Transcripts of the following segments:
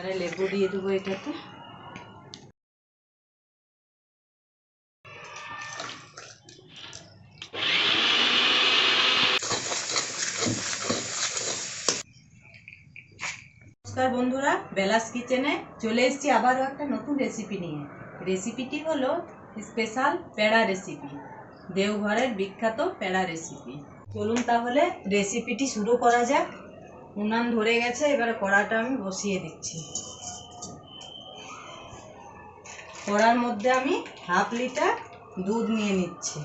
এবারে লেবু দিয়ে দেবো এটাতে। নমস্কার বন্ধুরা, বেলাস কিচেনে চলে এসেছি আবারও একটা নতুন রেসিপি নিয়ে। রেসিপিটি হলো স্পেশাল পেড়া রেসিপি দেওঘরের বিখ্যাত পেড়া রেসিপি চলুন তাহলে রেসিপিটি শুরু করা যাক। উনান ধরে গেছে, এবারে কড়াটা আমি বসিয়ে দিচ্ছি। কড়ার মধ্যে আমি হাফ লিটার দুধ নিয়ে নিচ্ছি।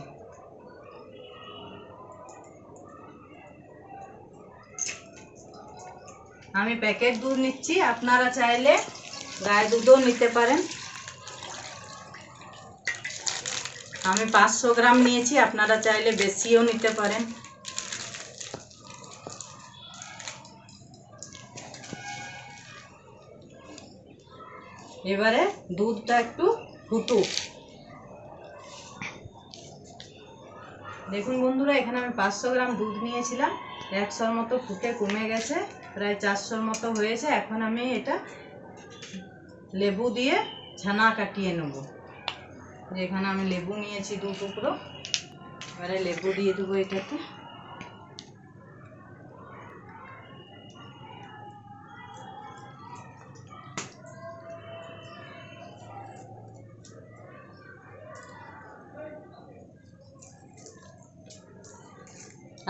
আমি প্যাকেট দুধ নিচ্ছি, আপনারা চাইলে গায়ে দুধও নিতে পারেন। আমি পাঁচশো গ্রাম নিয়েছি, আপনারা চাইলে বেশিও নিতে পারেন। এবারে দুধটা একটু ফুটুক। দেখুন বন্ধুরা, এখানে আমি পাঁচশো গ্রাম দুধ নিয়েছিলাম। একশোর মতো ফুটে কমে গেছে, প্রায় চারশোর মতো হয়েছে। এখন আমি এটা লেবু দিয়ে ছানা কাটিয়ে নেব। যেখানে আমি লেবু নিয়েছি দু টুকরো। এবারে লেবু দিয়ে দেবো এটাতে।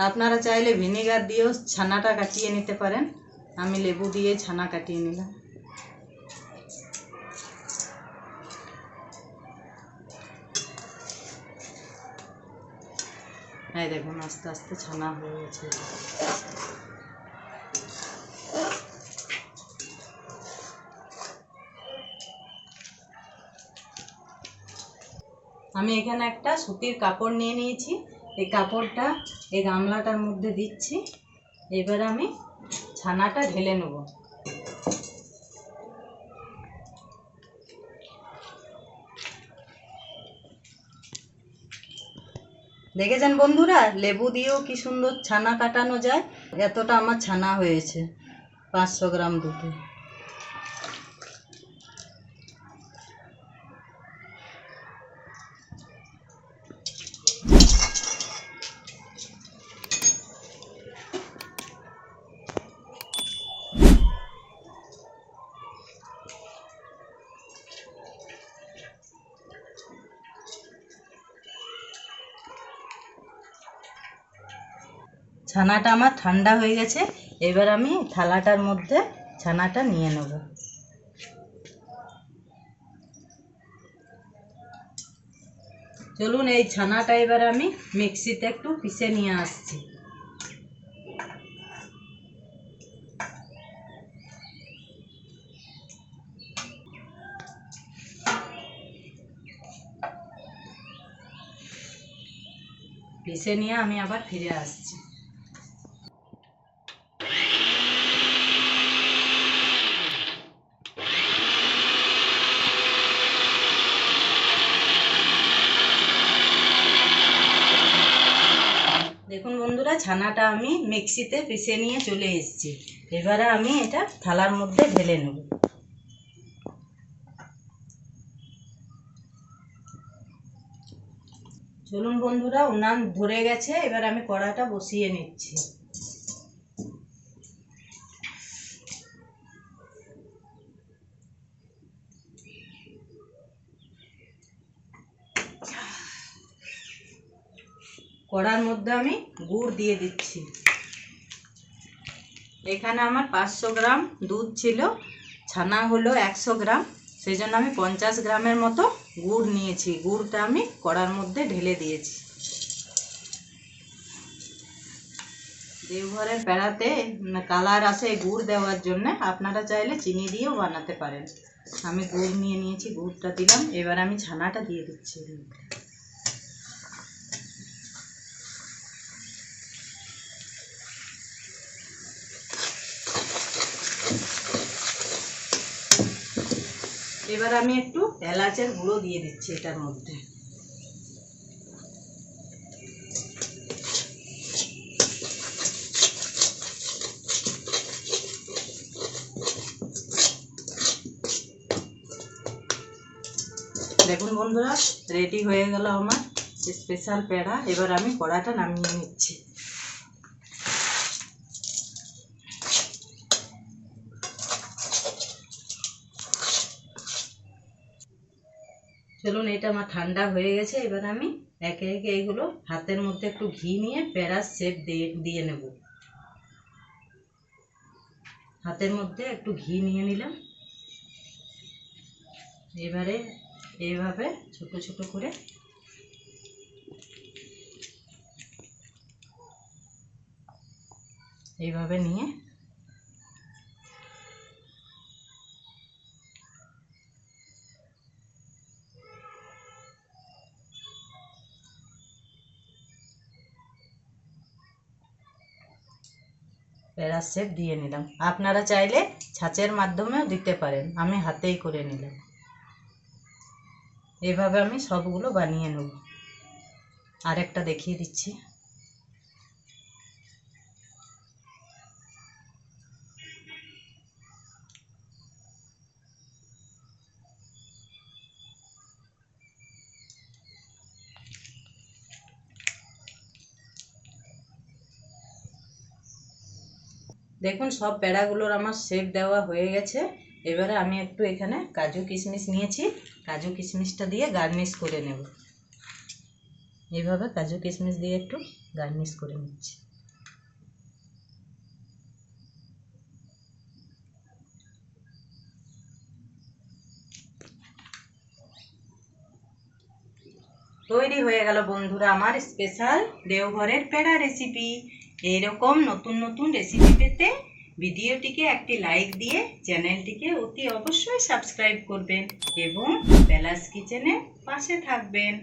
আপনারা চাইলে ভিনেগার দিয়েও ছানাটা কাটিয়ে নিতে পারেন। আমি লেবু দিয়ে ছানা কাটিয়ে নিলাম। হ্যাঁ দেখুন, আস্তে আস্তে ছানা হয়ে গেছে। আমি এখানে একটা সুতির কাপড় নিয়ে নিয়েছি। এই কাপড়টা এই গামলাটার মধ্যে দিচ্ছি। এবার আমি ছানাটা ঢেলে নেব। দেখেছেন বন্ধুরা? লেবু দিয়েও কি সুন্দর ছানা কাটানো যায়। এতটা আমার ছানা হয়েছে, পাঁচশো গ্রাম দুধে। ছানাটা আমার ঠান্ডা হয়ে গেছে, এবার আমি থালাটার মধ্যে ছানাটা নিয়ে নেব। চলুন এই ছানাটা এবার আমি মিক্সিতে একটু পিষে নিয়ে আসছি। পিষে নিয়ে আমি আবার ফিরে আসছি। দেখুন বন্ধুরা, ছানাটা আমি মিক্সিতে পিষে নিয়ে চলে এসেছি। এবারে আমি এটা থালার মধ্যে ঢেলে নেব। চলুন বন্ধুরা, উনান ধরে গেছে, এবার আমি কড়াটা বসিয়ে নিচ্ছি। কড়ার মধ্যে আমি গুড় দিয়ে দিচ্ছি। এখানে আমার পাঁচশো গ্রাম দুধ ছিল, ছানা হলো একশো গ্রাম সেই জন্য আমি পঞ্চাশ গ্রামের মতো গুড় নিয়েছি। গুড়টা আমি কড়ার মধ্যে ঢেলে দিয়েছি। দেওঘরের পেড়াতে কালার আসে গুড় দেওয়ার জন্য, আপনারা চাইলে চিনি দিয়েও বানাতে পারেন। আমি গুড় নিয়ে নিয়েছি, গুড়টা দিলাম, এবার আমি ছানাটা দিয়ে দিচ্ছি। এবার আমি একটু এলাচের গুঁড়ো দিয়ে দিচ্ছি এটার মধ্যে। দেখুন বন্ধুরা রেডি হয়ে গেল আমার স্পেশাল পেড়া। এবার আমি কড়াটা নামিয়ে নিচ্ছি। চলুন এটা আমার ঠান্ডা হয়ে গেছে, এবার আমি একে একে এইগুলো হাতের মধ্যে একটু ঘি নিয়ে পেড়ার শেপ দিয়ে দিয়ে নেব। হাতের মধ্যে একটু ঘি নিয়ে নিলাম। এবারে এইভাবে ছোট ছোট করে এইভাবে নিয়ে প্যারা শেপ দিয়ে নিলাম। আপনারা চাইলে ছাঁচের মাধ্যমেও দিতে পারেন। আমি হাতেই করে নিলাম। এভাবে আমি সবগুলো বানিয়ে নেব। আরেকটা দেখিয়ে দিচ্ছি। দেখুন, সব প্যাড়াগুলোর আমার শেপ দেওয়া হয়ে গেছে। এবারে আমি একটু এখানে কাজু কিশমিশ নিয়েছি। কাজু কিশমিশটা দিয়ে গার্নিশ করে নেব। এইভাবে কাজু কিশমিশ দিয়ে একটু গার্নিশ করে নিচ্ছি। তৈরি হয়ে গেল বন্ধুরা আমার স্পেশাল দেওঘরের পেড়া রেসিপি এইরকম নতুন নতুন রেসিপি পেতে ভিডিওটিকে একটি লাইক দিয়ে চ্যানেলটিকে অতি অবশ্যই সাবস্ক্রাইব করবেন এবং বেলাস কিচেনে পাশে থাকবেন।